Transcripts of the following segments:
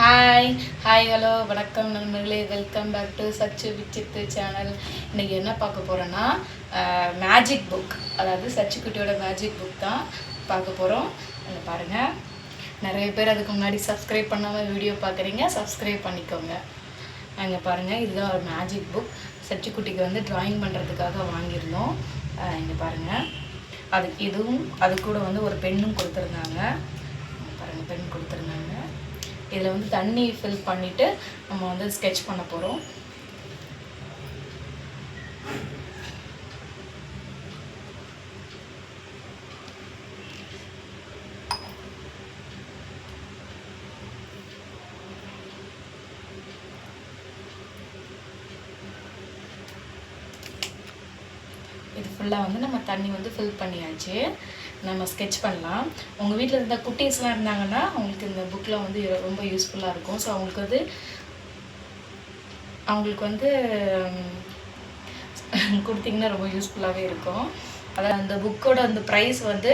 Hi hi hello வணக்கம் நண்பர்களே. Welcome back to Sachu விச்சித்து channel இன்னைக்கு என்ன பார்க்க போகிறோன்னா மேஜிக் புக் அதாவது சச்சுக்குட்டியோட மேஜிக் புக் தான் பார்க்க போகிறோம் அதை பாருங்கள் நிறைய பேர் அதுக்கு முன்னாடி சப்ஸ்கிரைப் பண்ணாமல் வீடியோ பார்க்குறீங்க சப்ஸ்கிரைப் பண்ணிக்கோங்க. அங்கே பாருங்கள் இதுதான் ஒரு மேஜிக் புக் சச்சுக்குட்டிக்கு வந்து டிராயிங் பண்ணுறதுக்காக வாங்கியிருந்தோம். இங்கே பாருங்கள் அது இதுவும் அது கூட வந்து ஒரு பெண்ணும் கொடுத்துருந்தாங்க. பாருங்கள் பெண் கொடுத்துருந்தாங்க. இதில் வந்து தண்ணி ஃபில் பண்ணிவிட்டு நம்ம வந்து ஸ்கெட்ச் பண்ண போகிறோம் இது ஃபுல்லாக வந்து நம்ம தண்ணி வந்து ஃபில் பண்ணியாச்சு. நம்ம ஸ்கெட்ச் பண்ணலாம். உங்கள் வீட்டில் இருந்த குட்டீஸ்லாம் இருந்தாங்கன்னா அவங்களுக்கு இந்த புக்கில் வந்து ரொம்ப யூஸ்ஃபுல்லாக இருக்கும். ஸோ அவங்களுக்கு வந்து அவங்களுக்கு வந்து கொடுத்திங்கன்னா கொடுத்தீங்கன்னா ரொம்ப யூஸ்ஃபுல்லாகவே இருக்கும். அதான் அந்த புக்கோட அந்த ப்ரைஸ் வந்து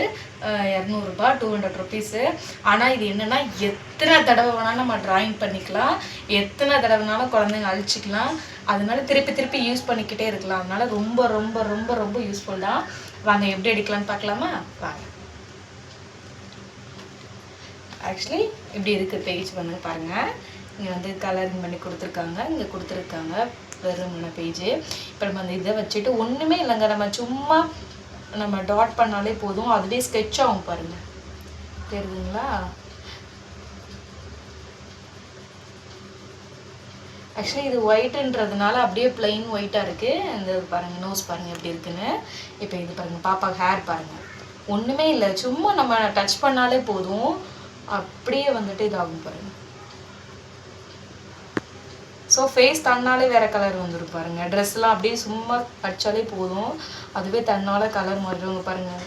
இரநூறுபா டூ ஹண்ட்ரட் ருபீஸு ஆனால் இது என்னென்னா எத்தனை தடவை வேணாலும் நம்ம ட்ராயிங் பண்ணிக்கலாம். எத்தனை தடவைனாலும் குழந்தைங்க அழிச்சிக்கலாம். அதனால திருப்பி திருப்பி யூஸ் பண்ணிக்கிட்டே இருக்கலாம். அதனால ரொம்ப ரொம்ப ரொம்ப ரொம்ப யூஸ்ஃபுல் தான். வாங்க எப்படி அடிக்கலாம்னு பார்க்கலாமா? வாங்க. ஆக்சுவலி இப்படி இருக்குது பேஜ் வந்து பாருங்கள் இங்கே வந்து கலரிங் பண்ணி கொடுத்துருக்காங்க. இங்கே கொடுத்துருக்காங்க. வெறுமன பேஜு இப்போ நம்ம அந்த இதை வச்சுட்டு ஒன்றுமே இல்லைங்க. நம்ம சும்மா நம்ம டாட் பண்ணாலே போதும். அதுவே ஸ்கெட்ச் ஆகும் பாருங்கள் தெரியுதுங்களா? ஆக்சுவலி இது ஒயிட்டுன்றதுனால அப்படியே பிளெயின் ஒயிட்டாக இருக்குது இந்த பாருங்கள் நோஸ் பாருங்கள் எப்படி இருக்குன்னு. இப்போ இது பாருங்கள் பாப்பா ஹேர் பாருங்கள் ஒன்றுமே இல்லை. சும்மா நம்ம டச் பண்ணாலே போதும். அப்படியே வந்துட்டு இதாகும் பாருங்கள் ஸோ ஃபேஸ் தன்னாலே வேறு கலர் வந்துடும் பாருங்கள் ட்ரெஸ்லாம் அப்படியே சும்மா அடித்தாலே போதும். அதுவே தன்னால் கலர் மாறிடுவாங்க பாருங்கள்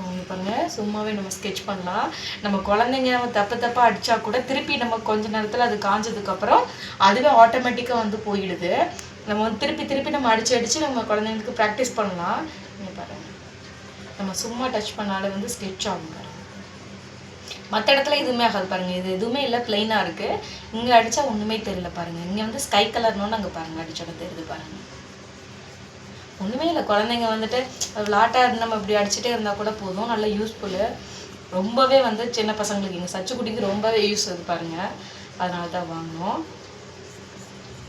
ஸோ இங்கே பாருங்கள் சும்மாவே நம்ம ஸ்கெட்ச் பண்ணலாம். நம்ம குழந்தைங்க தப்பு தப்பாக அடித்தா கூட திருப்பி நம்ம கொஞ்ச நேரத்தில் அது காஞ்சதுக்கப்புறம் அதுவே ஆட்டோமேட்டிக்காக வந்து போயிடுது. நம்ம வந்து திருப்பி திருப்பி நம்ம அடித்து அடித்து நம்ம குழந்தைங்களுக்கு ப்ராக்டிஸ் பண்ணலாம். இங்கே பாருங்கள் நம்ம சும்மா டச் பண்ணாலே வந்து ஸ்கெட்ச் ஆகும் பாருங்கள் மற்ற இடத்துல எதுவுமே ஆகாது பாருங்கள் இது எதுவுமே இல்லை பிளெயினாக இருக்குது இங்கே அடித்தா ஒன்றுமே தெரியல பாருங்க. இங்கே வந்து ஸ்கை கலர்னு அங்கே பாருங்கள் அடிச்சோட தெரியுது பாருங்கள் ஒன்றுமே இல்லை. குழந்தைங்க வந்துட்டு விளாட்டாக இருந்து நம்ம இப்படி அடிச்சுட்டே இருந்தால் கூட போதும். நல்ல யூஸ்ஃபுல்லு ரொம்பவே வந்து சின்ன பசங்களுக்கு இங்கே சச்சு குட்டிக்கு ரொம்பவே யூஸ் இது பாருங்க. அதனால தான் வாங்கினோம்.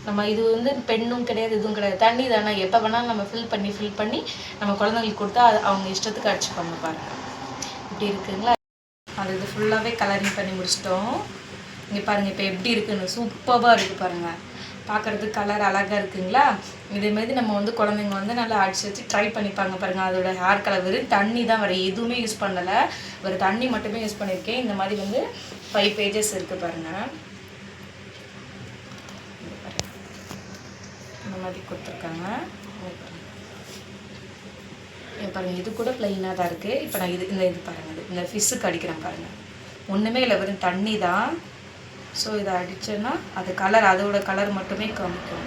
நம்ம இது வந்து பெண்ணும் கிடையாது இதுவும் கிடையாது. தண்ணி தானே. எப்போ வேணாலும் நம்ம ஃபில் பண்ணி ஃபில் பண்ணி நம்ம குழந்தைங்களுக்கு கொடுத்தா அது அவங்க இஷ்டத்துக்கு அடிச்சுப்பாங்க பண்ண இப்படி இருக்குங்களா? அது இது ஃபுல்லாகவே கலரிங் பண்ணி முடிச்சிட்டோம். இங்கே பாருங்கள் இப்போ எப்படி இருக்குன்னு. சூப்பராக இருக்குது பாருங்கள் பார்க்குறதுக்கு கலர் அழகாக இருக்குங்களா? இதேமாரி நம்ம வந்து குழந்தைங்க வந்து நல்லா அடிச்சு வச்சு ட்ரை பண்ணிப்பாங்க பாருங்கள் அதோட ஹேர் கலர் வெறும் தண்ணி தான் வர எதுவுமே யூஸ் பண்ணலை. ஒரு தண்ணி மட்டுமே யூஸ் பண்ணியிருக்கேன் இந்த மாதிரி வந்து ஃபைவ் பேஜஸ் இருக்குது பாருங்கள் இந்த மாதிரி கொடுத்துருக்காங்க. பாருங்கள் இது கூட ப்ளைனாக தான் இருக்குது இப்போ நான் இது இந்த இது பாருங்கள் இது இந்த ஃபிஷ்ஷுக்கு அடிக்கிறேன் பாருங்கள் ஒன்றுமே இல்லை வெறும் தண்ணி தான். ஸோ இதை அடிச்சேன்னா அது கலர் அதோட கலர் மட்டுமே காமிக்கும்.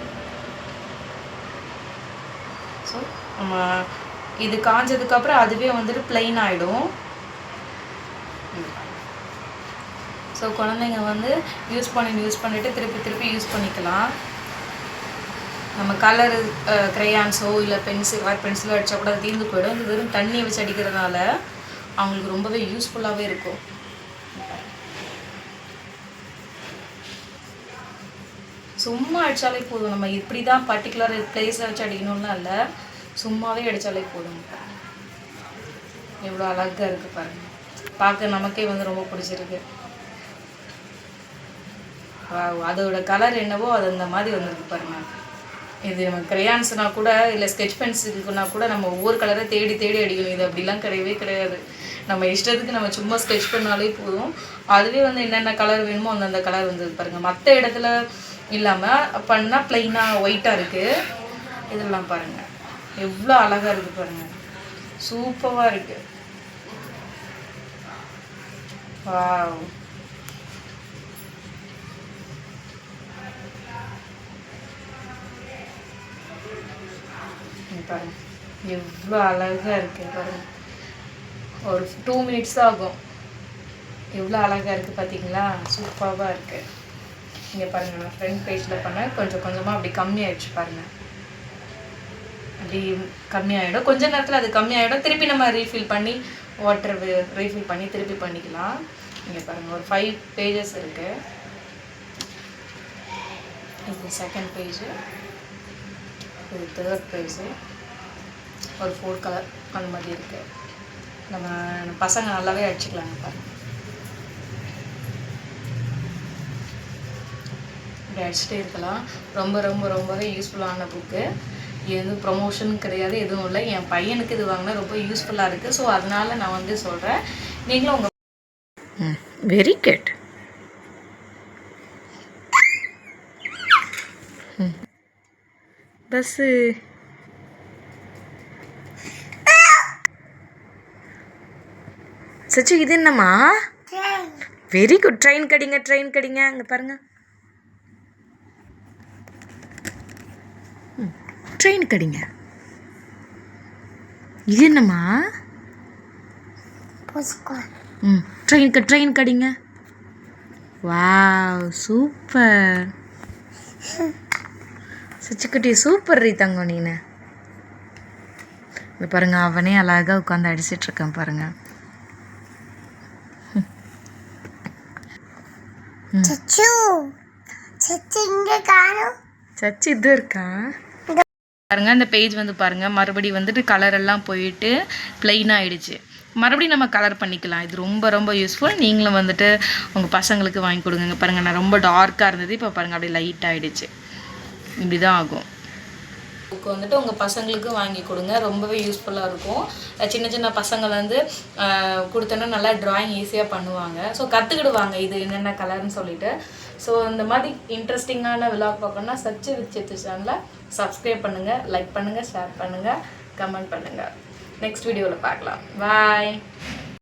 ஸோ நம்ம இது காஞ்சதுக்கப்புறம் அதுவே வந்துட்டு பிளெயின் ஆகிடும் ஸோ குழந்தைங்க வந்து யூஸ் பண்ணி யூஸ் பண்ணிவிட்டு திருப்பி திருப்பி யூஸ் பண்ணிக்கலாம். நம்ம கலர் க்ரையான்ஸோ இல்லை பென்சில் கலர் பென்சிலோ அடித்தா கூட அது தீர்ந்து போயிடும். இது வெறும் தண்ணியை வச்சு அடிக்கிறதுனால அவங்களுக்கு ரொம்பவே யூஸ்ஃபுல்லாகவே இருக்கும். சும்மா அடித்தாலே போதும். நம்ம இப்படி தான் பர்டிகுலர் பிளேஸில் வச்சு அடிக்கணும்லாம் இல்லை. சும்மாவே அடித்தாலே போதும். எவ்வளோ அழகாக இருக்குது பாருங்கள் பார்க்க நமக்கே வந்து ரொம்ப பிடிச்சிருக்கு. அதோட கலர் என்னவோ அது அந்த மாதிரி வந்திருக்கு பாருங்கள் இது நம்ம கிரையான்ஸ்னால் கூட இல்லை ஸ்கெட்ச் பென்சிலுக்குனா கூட நம்ம ஒவ்வொரு கலரை தேடி தேடி அடிக்கணும். இது அப்படிலாம் கிடையவே கிடையாது. நம்ம இஷ்டத்துக்கு நம்ம சும்மா ஸ்கெட்ச் பண்ணாலே போதும். அதுவே வந்து என்னென்ன கலர் வேணுமோ அந்தந்த கலர் வந்தது பாருங்க. மற்ற இடத்துல இல்லாமல் பண்ணால் ப்ளைனாக ஒயிட்டாக இருக்குது இதெல்லாம் பாருங்கள் எவ்வளோ அழகாக இருக்குது பாருங்கள் சூப்பராக இருக்குது வாவ் பாருங்கள் பாருங்க. எவ்வளோ அழகாக இருக்குது பாருங்க. ஒரு டூ மினிட்ஸ் ஆகும். எவ்வளோ அழகாக இருக்குது பார்த்தீங்களா சூப்பராக இருக்குது இங்கே பாருங்கள் நான் ஃப்ரண்ட் பேஜில் பண்ணேன் கொஞ்சம் கொஞ்சமாக அப்படி கம்மியாகிடுச்சு பாருங்கள் அப்படி கம்மியாயிடும். கொஞ்ச நேரத்தில் அது கம்மியாயிடும். திருப்பி நம்ம ரீஃபில் பண்ணி வாட்டர் ரீஃபில் பண்ணி திருப்பி பண்ணிக்கலாம். இங்கே பாருங்கள் ஒரு ஃபைவ் பேஜஸ் இருக்குது இது செகண்ட் பேஜு இது தேர்ட் பேஜு ஒரு ஃபோர் கலர் அந்த மாதிரி இருக்குது நம்ம பசங்க நல்லாவே அடிச்சுக்கலாங்க பாருங்கள் இப்படி அடிச்சுட்டே இருக்கலாம். ரொம்ப ரொம்ப ரொம்பவே யூஸ்ஃபுல்லான புக்கு இது வந்து ப்ரொமோஷன் கிடையாது எதுவும் இல்லை. என் பையனுக்கு இது வாங்கினா ரொம்ப யூஸ்ஃபுல்லாக இருக்குது ஸோ அதனால நான் வந்து சொல்கிறேன் நீங்களும் உங்கள் வெரி குட் பஸ்ஸு சச்சு இது என்னம்மா? வெரி குட் ட்ரெயின் கடிங்க ட்ரெயின் கடிங்க. அங்கே பாருங்க. ட்ரெயின் கடிங்க இது என்னம்மா? ம் ட்ரெயின் க ட்ரெயின் கடிங்க வாவ் சூப்பர் சச்சிக்குட்டி சூப்பர் ரீ தங்கம் நீனு. இது பாருங்க அவனே அழகா உட்காந்து அடிச்சிட்டு இருக்கான் பாருங்க. சச்சு சச்சு இங்க காணும். சச்சி இது இருக்கா? பாருங்க இந்த பேஜ் வந்து பாருங்க. மறுபடி வந்துட்டு கலர் எல்லாம் போயிட்டு பிளெயின் ஆயிடுச்சு. மறுபடியும் நம்ம கலர் பண்ணிக்கலாம். இது ரொம்ப ரொம்ப யூஸ்ஃபுல் நீங்களும் வந்துட்டு உங்கள் பசங்களுக்கு வாங்கி கொடுங்க பாருங்க நான் ரொம்ப டார்க்காக இருந்தது. இப்போ பாருங்க அப்படியே லைட் ஆயிடுச்சு. இப்படி தான் ஆகும். புக்கு வந்துட்டு உங்கள் பசங்களுக்கு வாங்கி கொடுங்க. ரொம்பவே யூஸ்ஃபுல்லாக இருக்கும். சின்ன சின்ன பசங்கள் வந்து கொடுத்தோன்னா நல்லா ட்ராயிங் ஈஸியாக பண்ணுவாங்க. ஸோ கற்றுக்கிடுவாங்க இது என்னென்ன கலர்னு சொல்லிட்டு. ஸோ இந்த மாதிரி இன்ட்ரெஸ்டிங்கான விழாக் பார்க்கணும்னா சச்சு வித் சித்து சேனலை சப்ஸ்கிரைப் பண்ணுங்கள் லைக் பண்ணுங்கள் ஷேர் பண்ணுங்கள் கமெண்ட் பண்ணுங்கள் நெக்ஸ்ட் வீடியோவில் பார்க்கலாம். பாய்